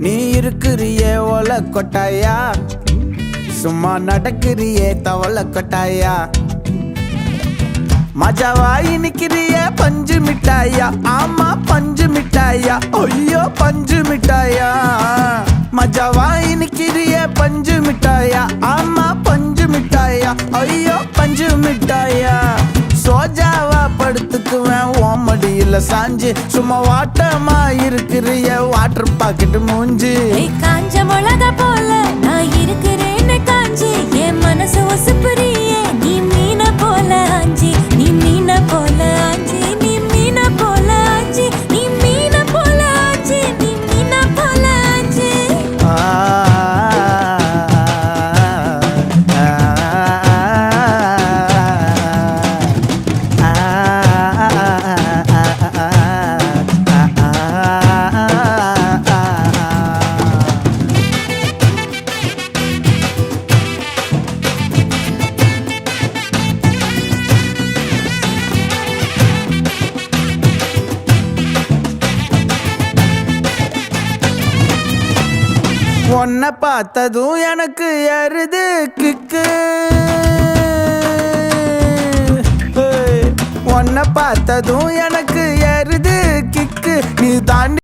நீ இருக்கிறியே ஒல கொட்டாயா? சும்மா நடக்கிறியே தவள கொட்டாயா? மஜாவாய் நிக்கிறிய பஞ்சு மிட்டாயா? ஆமா பஞ்சு மிட்டாயா? ஐயோ பஞ்சு மிட்டாயா? மஜாவாய் நிக்கிறிய பஞ்சு மிட்டாயா? ஆமா படுத்துக்குவேன் ஓமடியில சாஞ்சு. சும்மா வாட்டமா இருக்கிறிய வாட்டர் பாக்கெட் மூஞ்சி. காஞ்ச மிளகா போ உன்னை பார்த்ததும் எனக்கு எருது கிக்கு. உன்னை பார்த்ததும் எனக்கு எருது கிக்கு. நீ தாண்டி